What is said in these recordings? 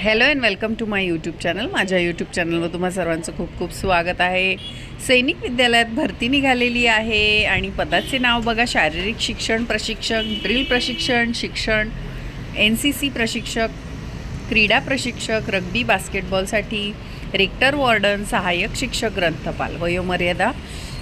Hello and welcome to my YouTube channel माझ्या YouTube चॅनलवर तुम्हा सर्वांचं खूप खूप स्वागत आहे. सैनिक विद्यालयात भरती निघालेली आहे आणि पदाचे नाव बघा. शारीरिक शिक्षण प्रशिक्षक ड्रिल प्रशिक्षण शिक्षण एन सी सी प्रशिक्षक क्रीडा प्रशिक्षक रग्बी बास्केटबॉलसाठी रेक्टर वॉर्डन सहाय्यक शिक्षक ग्रंथपाल. वयोमर्यादा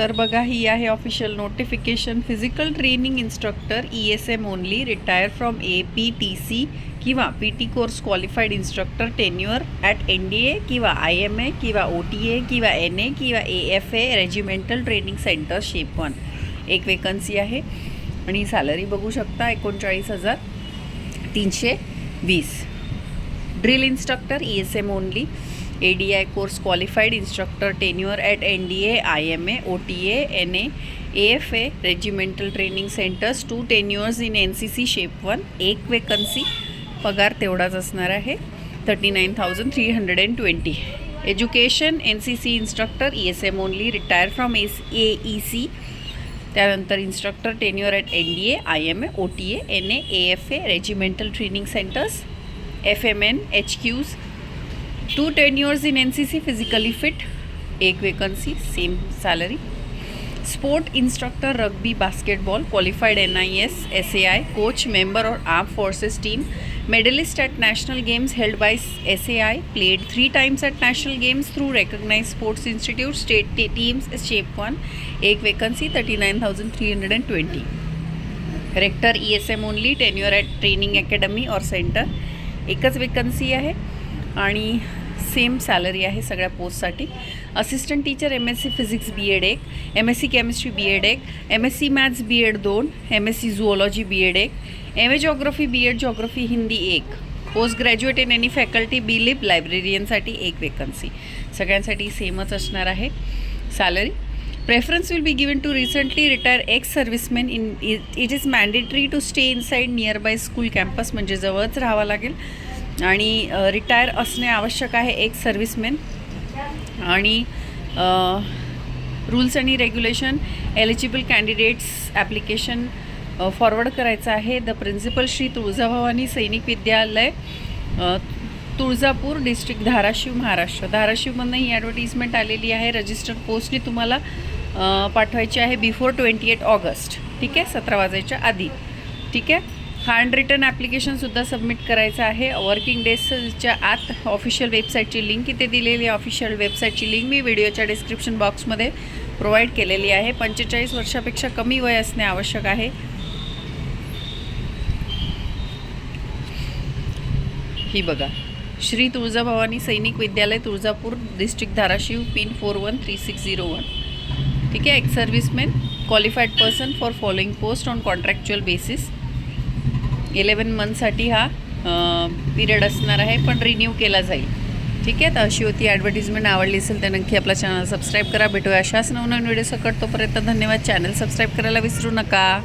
तर बघा ही आहे official notification physical training instructor E S M only retire from A P T C किंवा P T course qualified instructor tenure at N D A किंवा आय एम ए किंवा ओ टी ए किंवा एन ए किंवा A F A regimental training centre shape one एक vacancy आहे. आणि salary बघू शकता एकोणचाळीस हजार तीनशे वीस. Drill instructor E S M only A D I course qualified instructor tenure at N D A I M A O T A N A A F A regimental training centres two tenures in N C C shape one एक vacancy पगार तेवढाच असणार आहे. Thirty nine thousand three hundred and twenty education N C C instructor E S M only retire from S A E C त्यानंतर instructor tenure at N D A I M A O T A N A A F A regimental training centres F M N H Qs two tenures in N C C physically fit एक vacancy same salary sport instructor rugby basketball qualified N I S S A I coach member or arm forces team medallist at national games held by S A I played three times at national games through recognise sports institute state teams shape one एक vacancy thirty nine thousand three hundred and twenty rector E S M only tenure at training academy or centre एकच vacancy आहे आणि same salary आहे सगळ्या पोस्टसाठी. Assistant teacher M S C physics B Ed एक M S C chemistry B Ed एक M S C maths B Ed दोन M S C zoology B Ed एक M A geography B Ed geography Hindi एक post graduate in any faculty B lib लायब्रेरियनसाठी एक vacancy सगळ्यांसाठी सेमच असणार आहे salary. Preference will be given to recently retire ex servicemen in is is is mandatory to stay nearby school campus म्हणजे जवळच राहावं लागेल. आणि रिटायर असणे आवश्यक आहे एक सर्व्हिसमेन आणि रूल्स आणि regulation eligible candidates application forward करायचं आहे. The principal Shri Tuljabhavani Sainik Vidyalaya Tuljapur district Dharashiv Maharashtra. धाराशिवमधनं ही ॲडव्हर्टिजमेंट आलेली आहे. रजिस्टर्ड पोस्टने तुम्हाला पाठवायची आहे बिफोर ट्वेंटी एट ऑगस्ट. ठीक आहे? सतरा वाजायच्या आधी. ठीक आहे? हँड रिटर्न ॲप्लिकेशनसुद्धा सबमिट करायचं आहे. वर्किंग डेजच्या आत ऑफिशियल वेबसाईटची लिंक इथे दिलेली आहे. ऑफिशियल वेबसाईटची लिंक मी व्हिडिओच्या डिस्क्रिप्शन बॉक्समध्ये प्रोव्हाइड केलेली आहे. पंचेचाळीस वर्षापेक्षा कमी वय असणे आवश्यक आहे. ही बघा. Shri Tuljabhavani Sainik Vidyalaya Tuljapur district Dharashiv pin four one three six zero one ठीक आहे? एक serviceman qualified person for following post on contractual basis eleven मंथसाठी हा पिरियड असणार आहे पण रिन्यू केला जाईल. ठीक आहे? तर अशी होती ॲडव्हर्टिजमेंट आवडली असेल तर नक्की आपला चॅनल सबस्क्राईब करा. भेटूया अशाच नवनवीन व्हिडिओ सकट तोपर्यंत धन्यवाद. चॅनल सबस्क्राईब करायला विसरू नका.